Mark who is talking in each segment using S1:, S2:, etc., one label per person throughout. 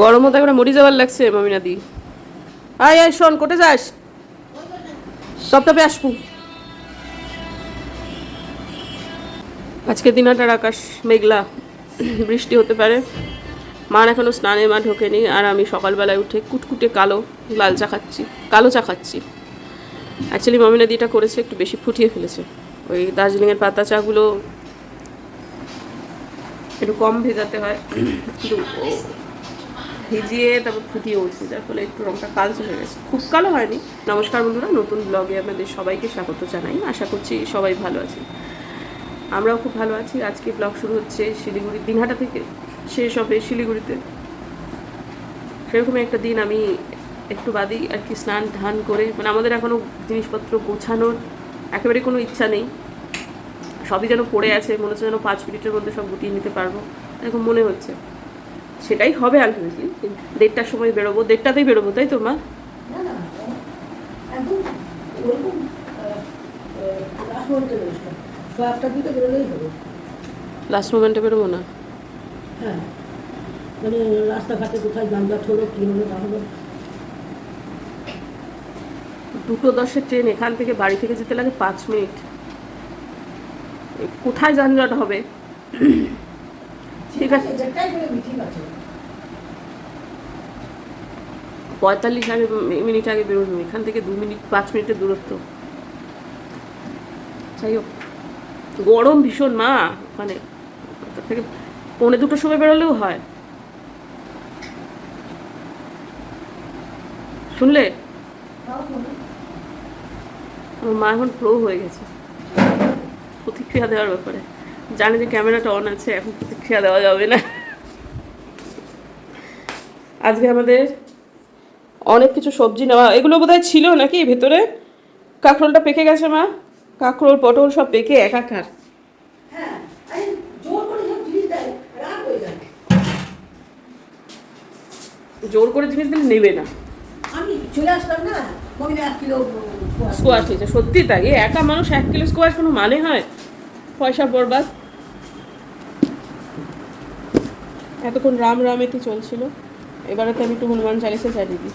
S1: গরমও তো একবার মরি যাওয়ার লাগছে, মামিনা দি। আয় আয়, শোন কোটে যাস। টপটপে আসব। আজকে দিনাটার আকাশ মেঘলা, বৃষ্টি হতে পারে। মার এখনও স্নানে মা ঢোকেনি, আর আমি সকালবেলায় উঠে কুটকুটে কালো লাল চা খাচ্ছি, কালো চা খাচ্ছি। অ্যাকচুয়ালি মামিনা দিটা করেছে, একটু বেশি ফুটিয়ে ফেলেছে। ওই দার্জিলিংয়ের পাতা চাগুলো একটু কম ভেজাতে হয়। কিন্তু ভিজিয়ে তারপর ফুটিয়ে উঠছে, যার ফলে একটু রঙটা কালচে হয়ে গেছে। খুব কালো হয়নি। নমস্কার বন্ধুরা, নতুন ব্লগে আপনাদের সবাইকে স্বাগত জানাই। আশা করছি সবাই ভালো আছে আমরাও খুব ভালো আছি। আজকে ব্লগ শুরু হচ্ছে শিলিগুড়ি, দিনহাটা থেকে শেষ হবে শিলিগুড়িতে। সেরকমই একটা দিন আমি একটু বাদেই আর কি স্নান ধান করে মানে আমাদের এখনও জিনিসপত্র গোছানোর একেবারে কোনো ইচ্ছা নেই। সবই যেন পড়ে আছে, মনে হচ্ছে যেন পাঁচ মিনিটের মধ্যে সব গুটিয়ে নিতে পারব, এরকম মনে হচ্ছে। সেটাই হবে আলটিমেটলি দেড়টার সময় বেরোবো দেড়টাতেই বেরোবো তাই তো মা?
S2: লাস্ট মোমেন্টে
S1: লাস্ট বেরোবো। না?
S2: হ্যাঁ মানে রাস্তাঘাটে কোথায় যানজট হলো কী হলো না হলো
S1: দুটো দশের ট্রেন এখান থেকে বাড়ি থেকে যেতে লাগে পাঁচ মিনিট। কোথায় যানজট হবে? ঠিক আছে
S2: যেটাই করে ঠিক আছে
S1: পঁয়তাল্লিশ আগে মিনিট আগে বেরোনো, এখান থেকে দু মিনিট, পাঁচ মিনিটের দূরত্ব। যাই হোক, গরম ভীষণ মা তার থেকে পৌনে দুটোর সময় বেরোলেও হয়। শুনলে? আমার মা এখন প্রো হয়ে গেছে। প্রতিক্রিয়া দেওয়ার ব্যাপারে। জানে যে ক্যামেরাটা অন আছে, এখন প্রতিক্রিয়া দেওয়া যাবে না। আজকে আমাদের অনেক কিছু সবজি নেওয়া এগুলো বোধহয় ছিল নাকি ভেতরে? কাঁকরোলটা পেকে গেছে মা? কাঁকরোল পটল সব পেকে একাকার।
S2: হ্যাঁ জোর করে জিনিস
S1: দিলে নেবে না।
S2: আমি চলে আসলাম না কিলো
S1: স্কোয়াশ নিয়েছে সত্যি তাই? একা মানুষ এক কিলো স্কোয়াশ কোনো মানে হয়? পয়সা বরবাদ। এতক্ষণ রাম রামেতে চলছিল। এবারে তো আমি একটু হনুমান চালিশা চালিয়ে দিই।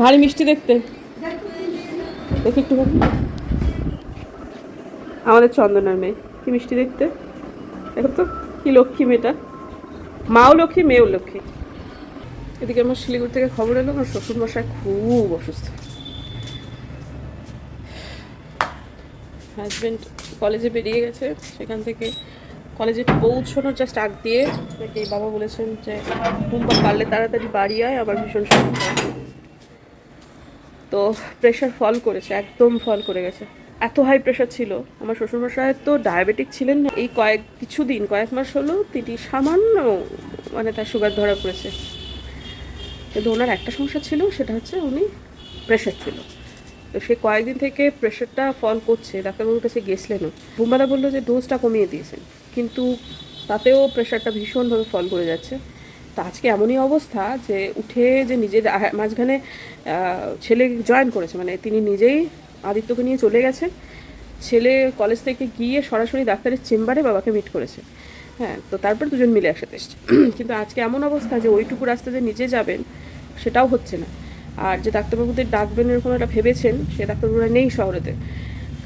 S1: ভারী মিষ্টি দেখতে। দেখি একটু আমাদের চন্দনার মেয়ে। কি মিষ্টি দেখতে? দেখো তো, কি লক্ষ্মী মেয়েটা। মাও লক্ষ্মী, মেয়েও লক্ষ্মী। এদিকে আমার শিলিগুড়ি থেকে খবর এলো, আমার শ্বশুর মশাই খুব অসুস্থ। হাজব্যান্ড কলেজে বেরিয়ে গেছে, সেখান থেকে কলেজে পৌঁছানোর জাস্ট আগ দিয়ে বাবা বলেছেন যে মুম্বা পারলে তাড়াতাড়ি বাড়ি আয়, আবার ভীষণ আছে। তো প্রেশার ফল করেছে, একদম ফল করে গেছে। এত হাই প্রেশার ছিল। আমার শ্বশুরমশাইয়ের তো ডায়াবেটিক ছিলেন না। এই কয়েক কিছু দিন কয়েক মাস হলো তিনি সামান্য মানে তার সুগার ধরা পড়েছে। কিন্তু ওনার একটা সমস্যা ছিল, সেটা হচ্ছে উনি প্রেশার ছিল। তো সে কয়েকদিন থেকে প্রেশারটা ফল করছে। ডাক্তারবাবুর কাছে গেছিলেনও। বুম্বাদা বলল যে ডোজটা কমিয়ে দিয়েছেন। কিন্তু তাতেও প্রেশারটা ভীষণভাবে ফল করে যাচ্ছে। তো আজকে এমনই অবস্থা যে উঠে যে নিজের মাঝখানে ছেলে জয়েন করেছে মানে তিনি নিজেই আদিত্যকে নিয়ে চলে গেছেন। ছেলে কলেজ থেকে গিয়ে সরাসরি ডাক্তারের চেম্বারে বাবাকে মিট করেছে। হ্যাঁ তো তারপর দুজন মিলে একসাথে এসছে। কিন্তু আজকে এমন অবস্থা যে ওইটুকু রাস্তা যে নিজে যাবেন, সেটাও হচ্ছে না। আর যে ডাক্তারবাবুদের ডাকবেন এরকম একটা ভেবেছেন, সে ডাক্তারবাবুরা নেই শহরেতে।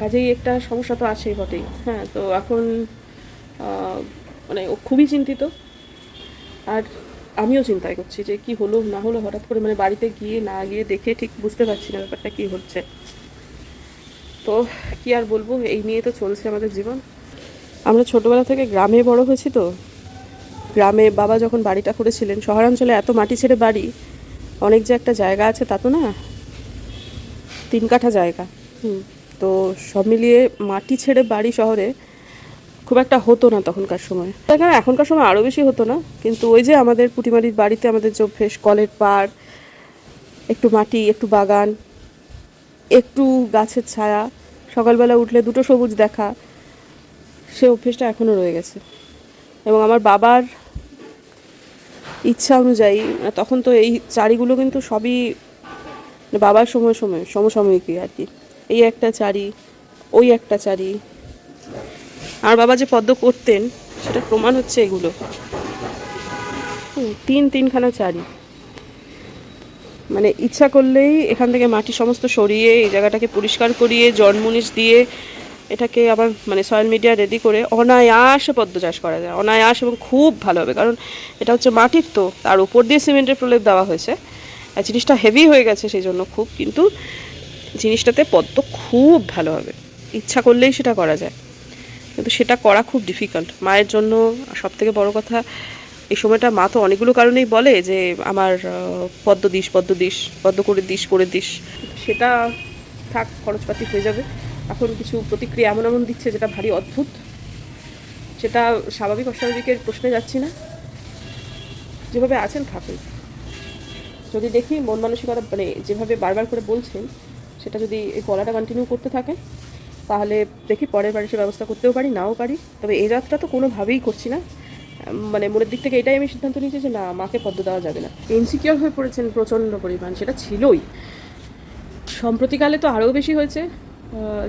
S1: কাজেই একটা সমস্যা তো আছেই বটেই। হ্যাঁ তো এখন মানে ও খুবই চিন্তিত। আর আমিও চিন্তায় করছি যে কি হলো, না হলো হঠাৎ করে মানে বাড়িতে গিয়ে, না গিয়ে দেখে ঠিক বুঝতে পারছি না ব্যাপারটা কি হচ্ছে। তো কি আর বলব, এই নিয়ে তো চলছে আমাদের জীবন। আমরা ছোটবেলা থেকে গ্রামে বড় হয়েছি তো। গ্রামে বাবা যখন বাড়িটা করেছিলেন, শহরাঞ্চলে এত মাটি ছেড়ে বাড়ি, অনেক যে একটা জায়গা আছে তা তো না? তিন কাঠা জায়গা। হুম, তো সব মিলিয়ে মাটি ছেড়ে বাড়ি শহরে খুব একটা হতো না তখনকার সময়। এখানে এখনকার সময় আরও বেশি হতো না, কিন্তু ওই যে আমাদের পুটিমারির বাড়িতে আমাদের যে অভ্যেস, কলের পাড়, একটু মাটি, একটু বাগান, একটু গাছের ছায়া, সকালবেলা উঠলে দুটো সবুজ দেখা, সে অভ্যেসটা এখনও রয়ে গেছে। এবং আমার বাবার ইচ্ছা অনুযায়ী, তখন তো এই চারিগুলো কিন্তু সবই বাবার সময় সময় সমসাময়িকই আর কি। এই একটা চারি, ওই একটা চারি আর বাবা যে পদ্ম করতেন সেটা প্রমাণ হচ্ছে এগুলো। তিন তিনখানা চারি। মানে ইচ্ছা করলেই এখান থেকে মাটি সমস্ত সরিয়ে এই জায়গাটাকে পরিষ্কার করিয়ে জন্মনিশ দিয়ে এটাকে আবার মানে সয়েল মিডিয়া রেডি করে অনায়াসে পদ্ম চাষ করা যায়। অনায়াস এবং খুব ভালো হবে, কারণ এটা হচ্ছে মাটির তো, তার উপর দিয়ে সিমেন্টের প্রলেপ দেওয়া হয়েছে। আর জিনিসটা হেভি হয়ে গেছে সেই জন্য খুব, কিন্তু জিনিসটাতে পদ্ম খুব ভালো হবে। ইচ্ছা করলেই সেটা করা যায়। কিন্তু সেটা করা খুব ডিফিকাল্ট মায়ের জন্য সব থেকে বড় কথা, এই সময়টা মা তো অনেকগুলো কারণেই বলে যে, আমার পদ্ম দিস পদ্ম দিস, পদ্ম করে দিস করে দিস। সেটা থাক, খরচপাতি হয়ে যাবে। এখন কিছু প্রতিক্রিয়া এমন এমন দিচ্ছে যেটা ভারী অদ্ভুত। সেটা স্বাভাবিক অস্বাভাবিকের প্রশ্নে যাচ্ছি না। যেভাবে আছেন, থাকুন। যদি দেখি মন মানসিকতা মানে যেভাবে বারবার করে বলছেন, সেটা যদি এই গলাটা কন্টিনিউ করতে থাকে তাহলে দেখি পরের বাড়ি সে ব্যবস্থা করতেও পারি, নাও পারি। তবে এই যাত্রা তো কোনোভাবেই করছি না। মানে মনের দিক থেকে এটাই আমি সিদ্ধান্ত নিয়েছি যে না, মাকে পদ্ম দেওয়া যাবে না। ইনসিকিওর হয়ে পড়েছেন প্রচণ্ড পরিমাণ, সেটা ছিলই। সম্প্রতিকালে তো আরও বেশি হয়েছে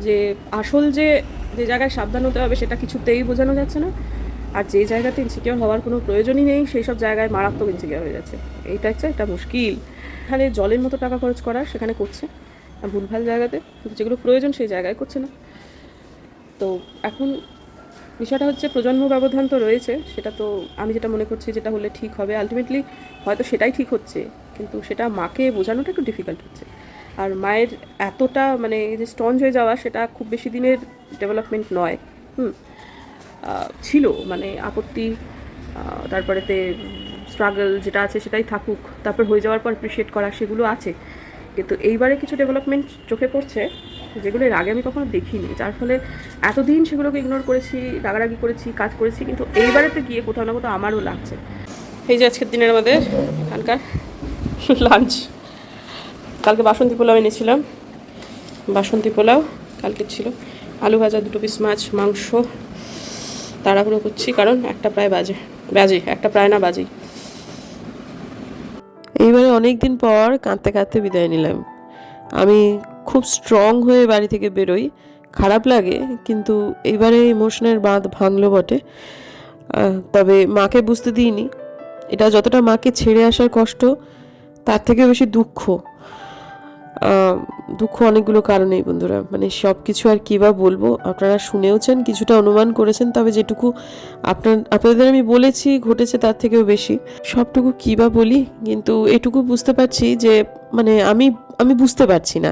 S1: যে আসল যে যে জায়গায় সাবধান হতে হবে সেটা কিছুতেই বোঝানো যাচ্ছে না। আর যে জায়গাতে ইনসিকিওর হওয়ার কোনো প্রয়োজনই নেই, সেই সব জায়গায় মারাত্মক ইনসিকিওর হয়ে যাচ্ছে। এইটা হচ্ছে একটা মুশকিল। এখানে জলের মতো টাকা খরচ করা সেখানে করছে, ভুলভাল জায়গাতে, কিন্তু যেগুলো প্রয়োজন সেই জায়গায় করছে না। তো এখন বিষয়টা হচ্ছে প্রজন্ম ব্যবধান তো রয়েছে, সেটা তো আমি যেটা মনে করছি যেটা হলে ঠিক হবে। আলটিমেটলি হয়তো সেটাই ঠিক হচ্ছে, কিন্তু সেটা মাকে বোঝানোটা একটু ডিফিকাল্ট হচ্ছে। আর মায়ের এতটা মানে যে স্টঞ্জ হয়ে যাওয়া সেটা খুব বেশি দিনের ডেভেলপমেন্ট নয়, হুম। ছিল মানে আপত্তি তারপরেতে স্ট্রাগল যেটা আছে সেটাই থাকুক, তারপর হয়ে যাওয়ার পর অ্যাপ্রিসিয়েট করা সেগুলো আছে। কিন্তু এইবারে কিছু ডেভেলপমেন্ট চোখে পড়ছে যেগুলো এর আগে আমি কখনো দেখিনি। যার ফলে এতদিন সেগুলোকে ইগনোর করেছি, রাগারাগি করেছি, কাজ করেছি, কিন্তু এইবারেতে গিয়ে কোথাও না কোথাও আমারও লাগছে। এই যে আজকের দিনের আমাদের এখানকার লাঞ্চ কালকে বাসন্তী পোলাও এনেছিলাম। বাসন্তী পোলাও কালকে ছিল। আলু ভাজা, দুটো পিস মাছ, মাংস, তাড়াহুড়ো করছি, কারণ একটা প্রায় বাজে। বাজে, একটা প্রায় না বাজেই।
S3: এইবারে অনেক দিন পর কাঁদতে কাঁদতে বিদায় নিলাম। আমি খুব স্ট্রং হয়ে বাড়ি থেকে বেরোই। খারাপ লাগে, কিন্তু এইবারে ইমোশনের বাঁধ ভাঙলো বটে। তবে মাকে বুঝতে দিইনি। এটা যতটা মাকে ছেড়ে আসার কষ্ট, তার থেকে বেশি দুঃখ। দুঃখ অনেকগুলো কারণেই বন্ধুরা। মানে সব কিছু আর কী বা বলব, আপনারা শুনেওছেন, কিছুটা অনুমান করেছেন, তবে যেটুকু আপনার, আপনাদের আমি বলেছি, ঘটেছে তার থেকেও বেশি। সবটুকু কী বা বলি, কিন্তু এটুকু বুঝতে পারছি যে মানে আমি আমি বুঝতে পারছি না।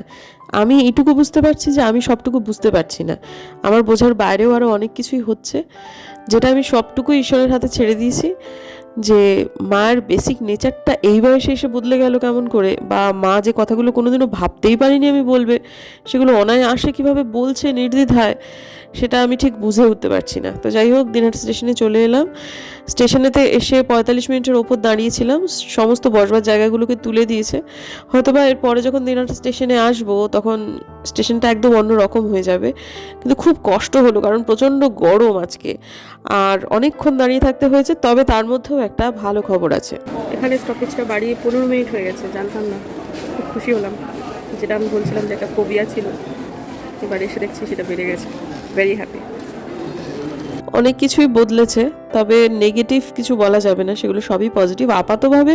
S3: আমি এটুকু বুঝতে পারছি যে আমি সবটুকু বুঝতে পারছি না। আমার বোঝার বাইরেও আরও অনেক কিছুই হচ্ছে। যেটা আমি সবটুকু ঈশ্বরের হাতে ছেড়ে দিয়েছি যে মায়ের বেসিক নেচারটা এই বয়সে এসে বদলে গেল কেমন করে? বা মা যে কথাগুলো কোনোদিনও ভাবতেই পারিনি আমি বলবে, সেগুলো অনায়াসে কীভাবে বলছে নির্দ্বিধায়, সেটা আমি ঠিক বুঝে উঠতে পারছি না। তো যাই হোক, দিনহাট স্টেশনে চলে এলাম। স্টেশনেতে এসে পঁয়তাল্লিশ মিনিটের ওপর দাঁড়িয়েছিলাম। সমস্ত বসবার জায়গাগুলোকে তুলে দিয়েছে। হয়তোবা এর পরে যখন দিনহাটা স্টেশনে আসব, তখন স্টেশনটা একদম অন্য রকম হয়ে যাবে। কিন্তু খুব কষ্ট হলো, কারণ প্রচণ্ড গরম আজকে। আর অনেকক্ষণ দাঁড়িয়ে থাকতে হয়েছে, তবে তার মধ্যেও একটা ভালো খবর আছে।
S1: এখানে স্টপেজটা বাড়িয়ে পনেরো মিনিট হয়ে গেছে, জানতাম না। খুব খুশি হলাম। যেটা আমি বলছিলাম যে একটা ফোবিয়া ছিল। এবার এসে দেখছি সেটা বেড়ে গেছে। ভেরি হ্যাপি
S3: অনেক কিছুই বদলেছে, তবে নেগেটিভ কিছু বলা যাবে না, সেগুলো সবই পজিটিভ আপাতভাবে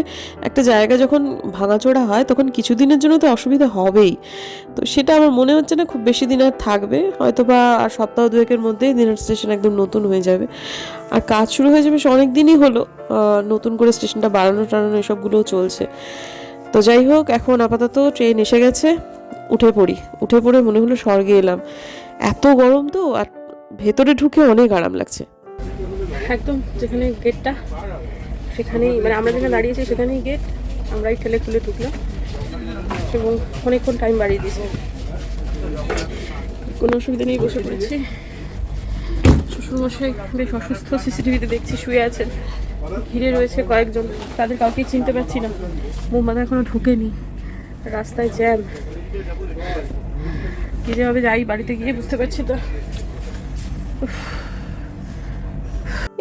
S3: একটা জায়গা যখন ভাঙাচোরা হয়, তখন কিছুদিনের জন্য তো অসুবিধা হবেই। তো সেটা আমার মনে হচ্ছে না খুব বেশি দিন আর থাকবে হয়তো বা আর সপ্তাহ দুয়েকের মধ্যেই দিনের স্টেশন একদম নতুন হয়ে যাবে। আর কাজ শুরু হয়ে যাবে অনেক দিনই হলো নতুন করে স্টেশনটা বাড়ানো টাড়ানো এসবগুলোও চলছে। তো যাই হোক, এখন আপাতত ট্রেন এসে গেছে, উঠে পড়ি। উঠে পড়ে মনে হলো স্বর্গে এলাম। এত গরম তো, আর ভেতরে ঢুকে অনেক আরাম লাগছে।
S1: একদম যেখানে গেটটা সেখানেই মানে আমরা যেখানে দাঁড়িয়েছি সেখানেই গেট আমরাই ঠেলে খুলে ঢুকলাম এবং অনেকক্ষণ টাইম বাড়িয়ে দিয়েছে। কোনো অসুবিধা নেই, বসে পড়েছি। শ্বশুরমশাই বেশ অসুস্থ, সিসিটিভিতে দেখছি, শুয়ে আছেন। ঘিরে রয়েছে কয়েকজন, তাদের কাউকেই চিনতে পারছি না। মোমবাদা এখনও ঢোকেনি। রাস্তায় জ্যাম কী যে হবে, যাই, বাড়িতে গিয়ে বুঝতে পারছি তো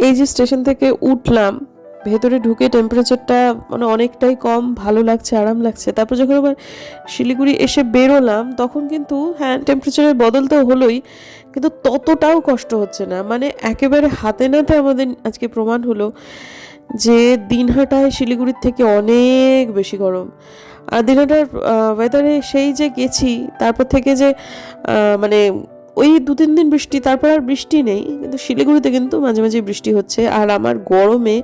S3: এই যে স্টেশন থেকে উঠলাম, ভেতরে ঢুকে টেম্পারেচারটা মানে অনেকটাই কম, ভালো লাগছে, আরাম লাগছে। তারপর যখন আবার শিলিগুড়ি এসে বেরোলাম, তখন কিন্তু হ্যাঁ টেম্পারেচারের বদল তো হলোই, কিন্তু ততটাও কষ্ট হচ্ছে না। মানে একেবারে হাতে নাতে আমাদের আজকে প্রমাণ হলো যে দিনহাটায় শিলিগুড়ির থেকে অনেক বেশি গরম। আর দিনহাটার ওয়েদারে সেই যে গেছি, তারপর থেকে যে মানে ওই দু তিন দিন বৃষ্টি, তারপর আর বৃষ্টি নেই, কিন্তু শিলিগুড়িতে কিন্তু মাঝে মাঝে বৃষ্টি হচ্ছে। আর আমার গরমে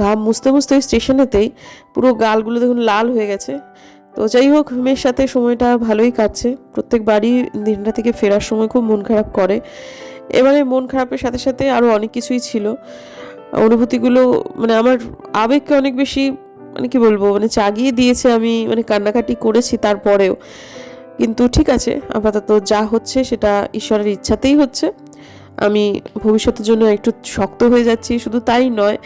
S3: ঘাম মুছতে মুছতে ওই স্টেশনেতেই পুরো গালগুলো দেখুন লাল হয়ে গেছে। তো যাই হোক, মেয়ের সাথে সময়টা ভালোই কাটছে। প্রত্যেকবারই দিনটা থেকে ফেরার সময় খুব মন খারাপ করে। এবারে মন খারাপের সাথে সাথে আরও অনেক কিছুই ছিল। অনুভূতিগুলো মানে আমার আবেগকে অনেক বেশি মানে কি বলব মানে চাগিয়ে দিয়েছে আমি মানে কান্নাকাটি করেছি তারপরেও। কিন্তু ঠিক আছে, আপাতত যা হচ্ছে সেটা ঈশ্বরের ইচ্ছাতেই হচ্ছে। আমি ভবিষ্যতের জন্য একটু শক্ত হয়ে যাচ্ছি, শুধু তাই নয়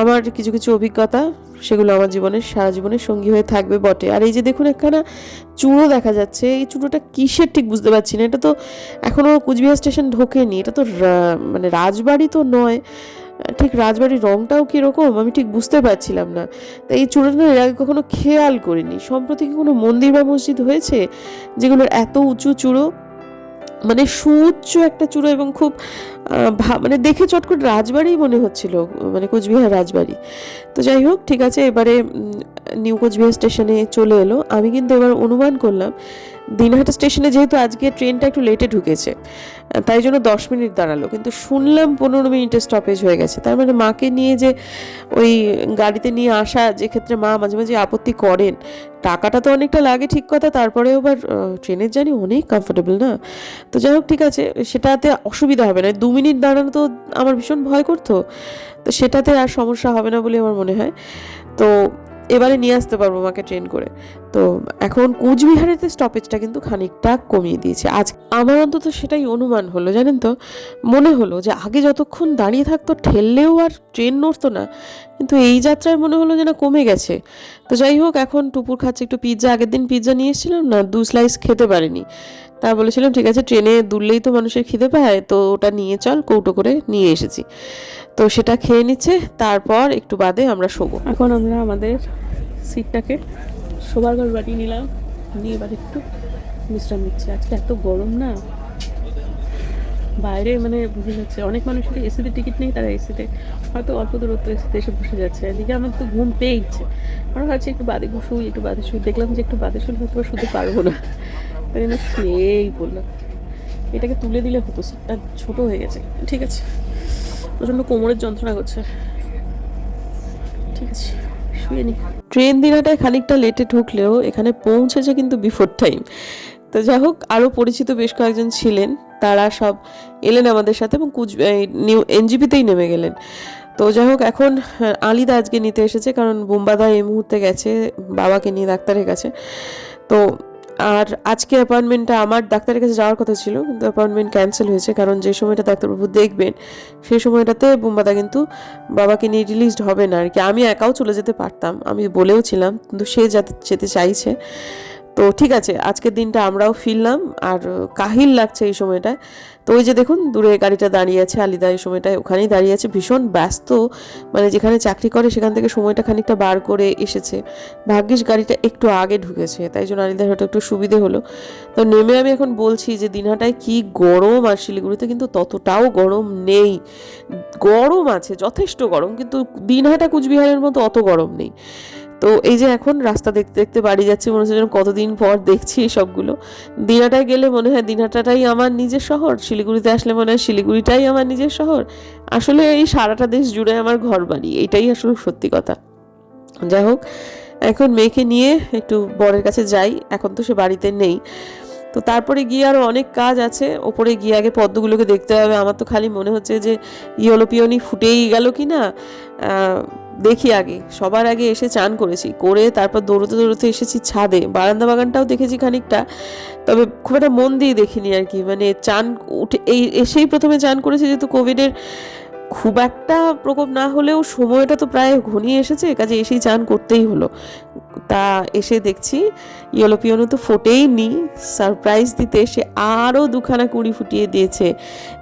S3: আমার কিছু কিছু অভিজ্ঞতা, সেগুলো আমার জীবনের, সারা জীবনের সঙ্গী হয়ে থাকবে বটে। আর এই যে দেখুন একখানা চূড়ো দেখা যাচ্ছে, এই চূড়োটা কিসের ঠিক বুঝতে পারছি না। এটা তো এখনও কুচবিহার স্টেশন ঢোকেনি, এটা তো মানে রাজবাড়ি তো নয়। ঠিক রাজবাড়ির রঙটাও কীরকম আমি ঠিক বুঝতে পারছিলাম না। তাই এই চূড়োটা এর আগে কখনো খেয়াল করিনি। সম্প্রতি কি কোনো মন্দির বা মসজিদ হয়েছে যেগুলোর এত উঁচু চূড়ো? মানে সুউচ্চ একটা চূড়ো এবং খুব মানে দেখে চট করে রাজবাড়ি মনে হচ্ছিল মানে কোচবিহার রাজবাড়ি। তো যাই হোক, ঠিক আছে, এবারে নিউ কোচবিহার স্টেশনে চলে এলো। আমি কিন্তু এবার অনুমান করলাম, দিনহাটা স্টেশনে যেহেতু আজকে ট্রেনটা একটু লেটে ঢুকেছে, তাই জন্য দশ মিনিট দাঁড়াল। কিন্তু শুনলাম পনেরো মিনিটের স্টপেজ হয়ে গেছে। তার মানে মাকে নিয়ে যে ওই গাড়িতে নিয়ে আসা, যে ক্ষেত্রে মা মাঝে মাঝে আপত্তি করেন, টাকাটা তো অনেকটা লাগে ঠিক কথা, তারপরেও আবার ট্রেনের জানি অনেক কমফোর্টেবল না? তো যাই হোক, ঠিক আছে, সেটাতে অসুবিধা হবে না। দু মিনিট দাঁড়ানো তো আমার ভীষণ ভয় করতো, তো সেটাতে আর সমস্যা হবে না বলে আমার মনে হয়। তো এবারে নিয়ে আসতে পারব আমাকে ট্রেন করে। তো এখন কোচবিহারেতে স্টপেজটা কিন্তু খানিকটা কমিয়ে দিয়েছে। আজ আমার অন্তত সেটাই অনুমান হলো, জানেন তো? মনে হলো যে আগে যতক্ষণ দাঁড়িয়ে থাকতো ঠেললেও আর ট্রেন নড়তো না, কিন্তু এই যাত্রায় মনে হলো যে না কমে গেছে। তো যাই হোক, এখন টুপুর খাচ্ছে একটু পিৎজা আগের দিন পিৎজা নিয়ে এসেছিলাম না, দু স্লাইস খেতে পারিনি। তা বলেছিলাম, ঠিক আছে ট্রেনে দুললেই তো মানুষের খিদে পায়, তো ওটা নিয়ে চল, কৌটো করে নিয়ে এসেছি। তো সেটা খেয়ে নিচ্ছে, তারপর একটু বাদে আমরা শোবো।
S1: এখন আমরা আমাদের সিটটাকে শোবার ঘর বানিয়ে নিলাম। নিয়ে এবার একটু বিশ্রাম নিচ্ছি। আজকে এত গরম না? বাইরে মানে বুঝে যাচ্ছে অনেক মানুষের এসিতে টিকিট নেই, তারা এসিতে হয়তো অল্প দূরত্ব এসিতে এসে বসে যাচ্ছে। এদিকে আমার তো ঘুম পেয়েছে আমার ভাবছি একটু বাদে শুই একটু বাদে শুই। দেখলাম যে একটু বাদে শুলে হয়তো শুতে পারব না। তাই জন্য শুয়েই বললাম এটাকে তুলে দিলে হতো, সিটটা ছোট হয়ে গেছে। ঠিক আছে। প্রচণ্ড কোমরের যন্ত্রণা করছে। ঠিক আছে, শুয়ে নি।
S3: ট্রেন দিনাটায় খানিকটা লেটে ঢুকলেও এখানে পৌঁছেছে কিন্তু বিফোর টাইম তো যাই হোক, আরও পরিচিত বেশ কয়েকজন ছিলেন। তারা সব এলেন আমাদের সাথে এবং কুচ নিউ এনজিপিতেই নেমে গেলেন। তো যাই হোক, এখন আলিদা আজকে নিতে এসেছে কারণ বোম্বাদা এই মুহূর্তে গেছে, বাবাকে নিয়ে ডাক্তারের কাছে। তো আর আজকে অ্যাপয়েন্টমেন্টটা আমার ডাক্তারের কাছে যাওয়ার কথা ছিল, কিন্তু অ্যাপয়েন্টমেন্ট ক্যান্সেল হয়েছে, কারণ যে সময়টা ডাক্তারবাবু দেখবেন, সেই সময়টাতে বুম্বাদা কিন্তু বাবাকে নিয়ে রিলিজড হবে না। আর কি আমি একাও চলে যেতে পারতাম, আমি বলেও ছিলাম, কিন্তু সে যাতে যেতে চাইছে। তো ঠিক আছে, আজকের দিনটা আমরাও ফিরলাম আর কাহিল লাগছে এই সময়টায়। তো ওই যে দেখুন, দূরে গাড়িটা দাঁড়িয়ে আছে, আলিদা এই সময়টায় ওখানেই দাঁড়িয়ে আছে, ভীষণ ব্যস্ত। মানে যেখানে চাকরি করে সেখান থেকে সময়টা খানিকটা বার করে এসেছে। ভাগ্যিস গাড়িটা একটু আগে ঢুকেছে, তাই জন্য আলিদার হয়তো একটু সুবিধে হলো। তো নেমে আমি এখন বলছি যে দিনহাটায় কি গরম আর শিলিগুড়িতে কিন্তু ততটাও গরম নেই। গরম আছে, যথেষ্ট গরম, কিন্তু দিনহাটা কুচবিহারের মতো অত গরম নেই। তো এই যে এখন রাস্তা দেখতে দেখতে বাড়ি যাচ্ছি, মনে হচ্ছে যেন কতদিন পর দেখছি এই সবগুলো। দিনহাটায় গেলে মনে হয় দিনহাটাটাই আমার নিজের শহর, শিলিগুড়িতে আসলে মনে হয় শিলিগুড়িটাই আমার নিজের শহর। আসলে এই সারাটা দেশ জুড়ে আমার ঘর বাড়ি এইটাই আসলে সত্যি কথা। যাই হোক, এখন মেয়েকে নিয়ে একটু বরের কাছে যাই, এখন তো সে বাড়িতে নেই। তো তারপরে গিয়ে আরও অনেক কাজ আছে, ওপরে গিয়ে আগে পদ্মগুলোকে দেখতে হবে। আমার তো খালি মনে হচ্ছে যে ইয়েলো পিওনি ফুটেই গেল কি না দেখি আগে, সবার আগে এসে চান করেছি, করে তারপর দৌড়তে দৌড়তে এসেছি ছাদে। বারান্দা বাগানটাও দেখেছি খানিকটা, তবে খুব একটা মন দিয়ে দেখিনি আর কি মানে চান উঠে, এই, এসেই প্রথমে চান করেছি যেহেতু কোভিডের খুব একটা প্রকোপ না হলেও সময়টা তো প্রায় ঘনিয়ে এসেছে, কাজে এসেই চান করতেই হলো। তা এসে দেখছি, ইয়েলো পিওনো তো ফোটেই নি, সারপ্রাইজ দিতে সে আরও দুখানা কুড়ি ফুটিয়ে দিয়েছে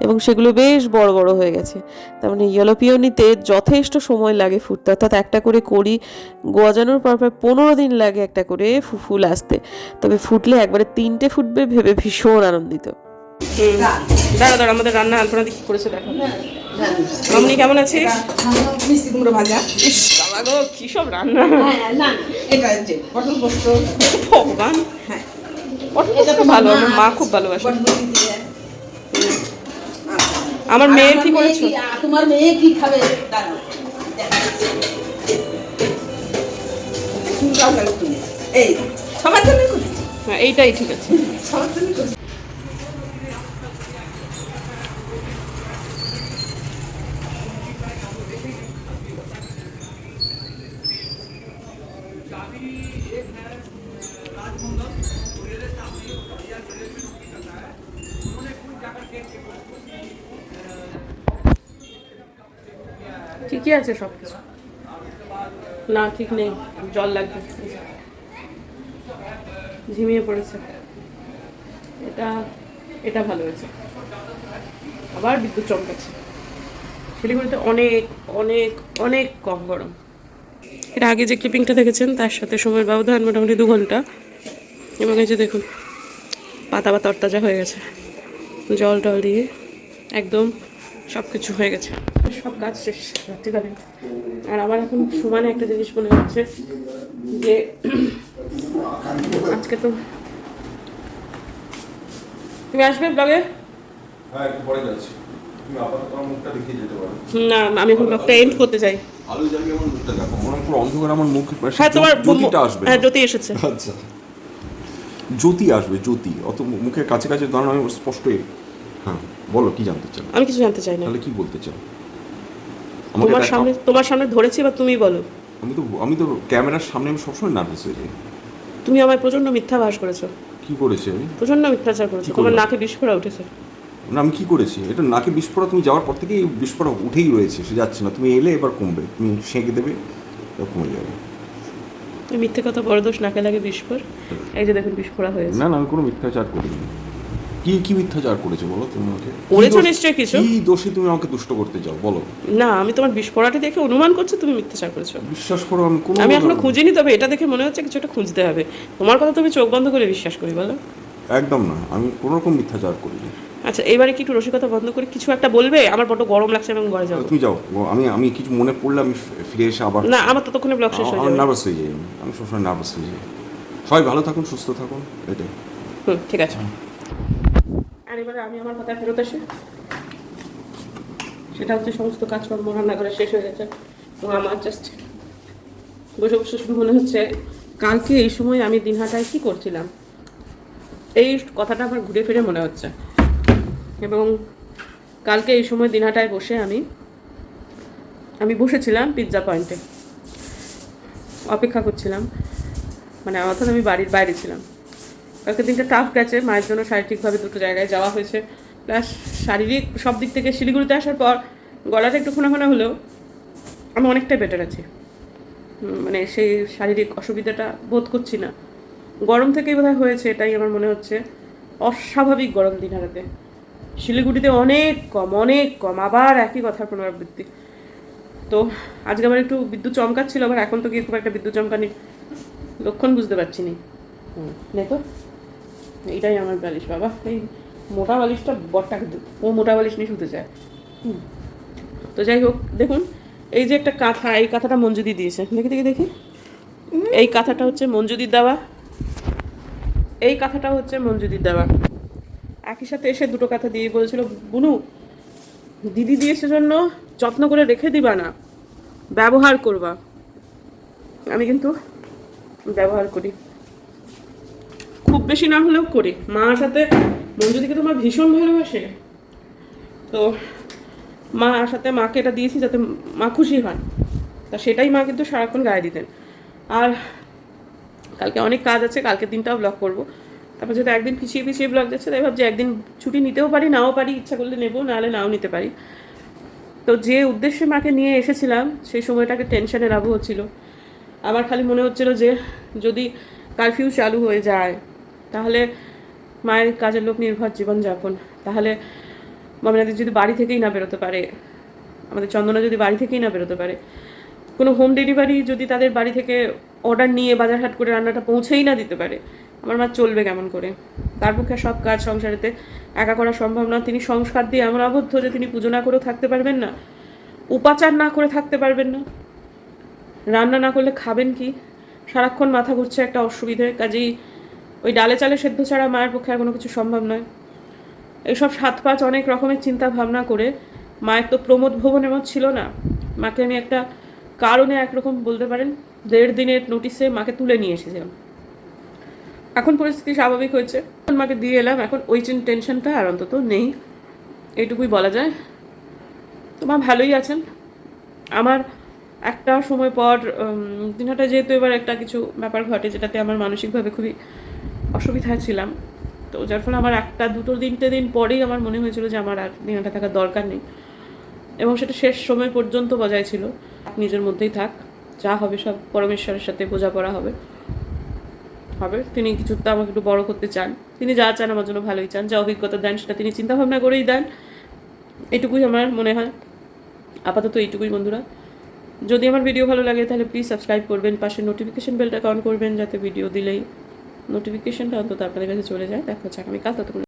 S3: এবং সেগুলো বেশ বড় বড় হয়ে গেছে। তার মানে ইয়েলো পিওনিতে যথেষ্ট সময় লাগে ফুটতে, অর্থাৎ একটা করে কড়ি গজানোর পর প্রায় পনেরো দিন লাগে একটা করে ফুল আসতে। তবে ফুটলে একবারে তিনটে ফুটবে ভেবে ভীষণ আনন্দিত।
S1: দাঁড়া দাঁড়া আমাদের রান্না আলপনা কি করেছে দেখো। মামনি কেমন আছিস?
S2: মিষ্টি কুমড়ো ভাজা
S1: ইস বাবা গো কি সব রান্না?
S2: না না, এটা যে পটল পোস্ত
S1: ভগবান।
S2: হ্যাঁ
S1: পটল পোস্ত ভালো আমার মা খুব ভালোবাসে। আমার মেয়ের কি
S2: মেয়ে
S1: করেছ?
S2: তোমার মেয়ে কি খাবে? দাঁড়াও। এই সবার
S1: হ্যাঁ এইটাই ঠিক আছে।
S2: সবার
S1: আছে সব কিছু না, ঠিক নেই, জল লাগবে। ঝিমিয়ে পড়েছে। এটা এটা ভালো হয়েছে। আবার বিদ্যুৎ চমকাচ্ছে। শিলিগুড়িতে অনেক অনেক অনেক কম গরম। এটা আগে যে ক্লিপিংটা দেখেছেন, তার সাথে সময়ের ব্যবধান মোটামুটি দু ঘণ্টা। এবং এই যে দেখুন, পাতা বা তরতাজা হয়ে গেছে। জল টল দিয়ে একদম সব কিছু হয়ে গেছে। সব কাজ শেষ রাত্রিকালে আর আমার এখন সমানে একটা জিনিস মনে হচ্ছে যে আজকে তো তুমি আসবে ব্লগে?
S4: হ্যাঁ একটু পরে যাচ্ছি। তুমি আপাতত আমার মুখটা দেখিয়ে যেতে পারো।
S1: না আমি এখন ব্লগটা এন্ড করতে চাই।
S4: আলো জ্বালিয়ে আমার মুখটা দেখো মনে পুরো অন্ধকার আমার মুখ
S1: হ্যাঁ তোমার
S4: জ্যোতিটা আসবে।
S1: হ্যাঁ জ্যোতি এসেছে।
S4: আচ্ছা। জ্যোতি আসবে জ্যোতি। অত মুখের কাছে কাছে দাঁড়ানো আমি স্পষ্টই হ্যাঁ বলো কি জানতে চাও?
S1: আমি কিছু জানতে চাই না।
S4: তাহলে কি বলতে চাও? আমাকে
S1: তোমার সামনে তোমার সামনে ধরেছি বা তুমি বলো।
S4: আমি তো আমি তো ক্যামেরার সামনে আমি সবসময় নার্ভাস হয়ে যাই।
S1: তুমি আমায় প্রচণ্ড মিথ্যা ভাস করেছ।
S4: কি করেছি আমি?
S1: প্রচণ্ড মিথ্যাচার করেছ। তোমার? নাকে বিস্ফোরা উঠেছে।
S4: না আমি কি করেছি? এটা নাকে বিস্ফোরণ তুমি যাওয়ার পর থেকেই বিস্ফোরণ উঠেই রয়েছে সে যাচ্ছে না। তুমি এলে এবার কমবে। তুমি সেঁকে দেবে কমে যাবে।
S1: মিথ্যে কথা বড় দোষ নাকে লাগে বিস্ফোর। এই যে দেখুন বিস্ফোরা হয়েছে
S4: না না আমি কোনো মিথ্যাচার করিনি। কি কি মিথ্যাচার করেছ বলো তুমি আমাকে?
S1: করেছ নিশ্চয়ই কিছু।
S4: কি দোষে তুমি আমাকে দুষ্ট করতে চাও? বলো।
S1: না আমি তোমার বিস্ফোরাটি দেখে অনুমান করছি তুমি মিথ্যাচার করেছ।
S4: বিশ্বাস করো আমি কোনো
S1: আমি এখনও খুঁজিনি তবে এটা দেখে মনে হচ্ছে কিছু একটা খুঁজতে হবে। তোমার কথা তুমি চোখ বন্ধ করে বিশ্বাস করি বলো।
S4: একদম না আমি কোনো রকম মিথ্যাচার করিনি।
S1: আচ্ছা এবারে কি একটু রসিকতা বন্ধ করে কিছু একটা বলবে? আমার বড় গরম লাগছে এবং ঘরে যাব।
S4: তুমি যাও আমি আমি কিছু মনে পড়লে আমি ফিরে এসে আবার
S1: না আমার ততক্ষণে ব্লগ শেষ হয়ে যাবে।
S4: নার্ভাস হয়ে যাই আমি আমি সবসময় নার্ভাস হয়ে যাই। সবাই ভালো থাকুন সুস্থ থাকুন এটাই।
S1: হুম ঠিক আছে। আর এবারে আমি আমার কথায় ফেরত আসি। সেটা হচ্ছে সমস্ত কাজকর্ম রান্নাঘরে শেষ হয়ে গেছে। এবং আমার জাস্ট বসে বসে মনে হচ্ছে, কালকে এই সময় আমি দিনহাটায় কি করছিলাম? এই কথাটা আমার ঘুরে ফিরে মনে হচ্ছে। এবং কালকে এই সময় দিনহাটায় বসে আমি আমি বসেছিলাম পিৎজা পয়েন্টে অপেক্ষা করছিলাম। মানে অর্থাৎ আমি বাড়ির বাইরে ছিলাম। কালকে দিনটা টাফ গেছে, মায়ের জন্য শারীরিকভাবে দুটো জায়গায় যাওয়া হয়েছে। প্লাস শারীরিক সব দিক থেকে শিলিগুড়িতে আসার পর গলাটা একটু খোনা খোনা হলেও আমি অনেকটাই বেটার আছি। মানে সেই শারীরিক অসুবিধাটা বোধ করছি না। গরম থেকেই বোধহয় হয়েছে, এটাই আমার মনে হচ্ছে। অস্বাভাবিক গরম দিন হারাতে। শিলিগুড়িতে অনেক কম অনেক কম, আবার একই কথার পুনরাবৃত্তি। তো আজকে আমার একটু বিদ্যুৎ চমকাচ্ছিল, আবার এখন তো গিয়ে খুব একটা বিদ্যুৎ চমকানির লক্ষণ বুঝতে পারছি নে। তো? এইটাই আমার বালিশ বাবা। এই মোটা বালিশটা বরটাকে। ও মোটা বালিশ নিয়ে শুতে চায়। হুম। তো যাই হোক দেখুন এই যে একটা কাঁথা এই কাঁথাটা মঞ্জুদি দিয়েছে। দেখি দেখি দেখি। এই কাঁথাটা হচ্ছে মঞ্জুদির দেওয়া। এই কাঁথাটা হচ্ছে মঞ্জুদির দেওয়া। একই সাথে এসে দুটো কাঁথা দিয়ে বলেছিল বুনু দিদি দিয়েছে জন্য যত্ন করে রেখে দিবা না ব্যবহার করবা। আমি কিন্তু ব্যবহার করি। খুব বেশি না হলেও করি। মার সাথে মঞ্জুদিকে তো মা ভীষণ ভালোবাসে। তো মা সাথে মাকে এটা দিয়েছি যাতে মা খুশি হন। তা সেটাই মা কিন্তু সারাক্ষণ গায়ে দিতেন। আর কালকে অনেক কাজ আছে কালকে দিনটাও ব্লগ করব। তারপর যেহেতু একদিন পিছিয়ে পিছিয়ে ব্লগ যাচ্ছে, তাই ভাবছি একদিন ছুটি নিতেও পারি, নাও পারি, ইচ্ছা করলে নেব, নাহলে নাও নিতে পারি। তো যে উদ্দেশ্যে মাকে নিয়ে এসেছিলাম, সেই সময়টাকে টেনশনের আবহ ছিল আমার খালি মনে হচ্ছিল যে যদি কারফিউ চালু হয়ে যায় তাহলে মায়ের কাজের লোক নির্ভর জীবনযাপন। তাহলে মামিনাদি যদি বাড়ি থেকেই না বেরোতে পারে, আমাদের চন্দনা যদি বাড়ি থেকেই না বেরোতে পারে, কোনো হোম ডেলিভারি যদি তাদের বাড়ি থেকে অর্ডার নিয়ে বাজারহাট করে রান্নাটা পৌঁছেই না দিতে পারে, আমার মা চলবে কেমন করে? তার পক্ষে সব কাজ সংসারেতে একা করা সম্ভব না। তিনি সংস্কার দিয়ে এমন আবদ্ধ যে তিনি পুজো না করেও থাকতে পারবেন না, উপাচার না করে থাকতে পারবেন না। রান্না না করলে খাবেন কি? সারাক্ষণ মাথা ঘুরছে একটা অসুবিধে, কাজেই ওই ডালে চালে সেদ্ধ ছাড়া মায়ের পক্ষে আর কোনো কিছু সম্ভব নয়। এইসব সাত পাঁচ অনেক রকমের চিন্তা ভাবনা করে মায়ের তো প্রমোদ ভবন এমন ছিল না। মাকে আমি একটা কারণে একরকম বলতে পারেন, দেড় দিনের নোটিসে মাকে তুলে নিয়ে এসেছিলাম। এখন পরিস্থিতি স্বাভাবিক হয়েছে। এখন মাকে দিয়ে এলাম, এখন ওই চিন- টেনশনটা আর অন্তত নেই। এইটুকুই বলা যায়। তো মা ভালোই আছেন। আমার একটা সময় পর দিনহাটা যেহেতু এবার একটা কিছু ব্যাপার ঘটে যেটাতে আমার মানসিকভাবে খুবই অসুবিধায় ছিলাম। তো যার ফলে আমার একটা, দুটো, তিনটে দিন পরেই আমার মনে হয়েছিল যে আমার আর দিনহাটা থাকার দরকার নেই। এবং সেটা শেষ সময় পর্যন্ত বজায় ছিল। নিজের মধ্যেই থাক। যা হবে সব পরমেশ্বরের সাথে বোঝাপড়া হবে। হবে। তিনি কিছুটা আমাকে একটু বড় করতে চান। তিনি যা চান আমার জন্য ভালোই চান। যা অভিজ্ঞতা দেন সেটা তিনি চিন্তা ভাবনা করেই দেন। এটুকুই আমার মনে হয়। আপাতত এইটুকুই বন্ধুরা। যদি আমার ভিডিও ভালো লাগে তাহলে প্লিজ সাবস্ক্রাইব করবেন, পাশে নোটিফিকেশন বেলটা অন করবেন, যাতে ভিডিও দিলেই নোটিফিকেশনটা অন্তত আপনাদের কাছে চলে যায়। দেখা হচ্ছে আগামীকাল ততক্ষণ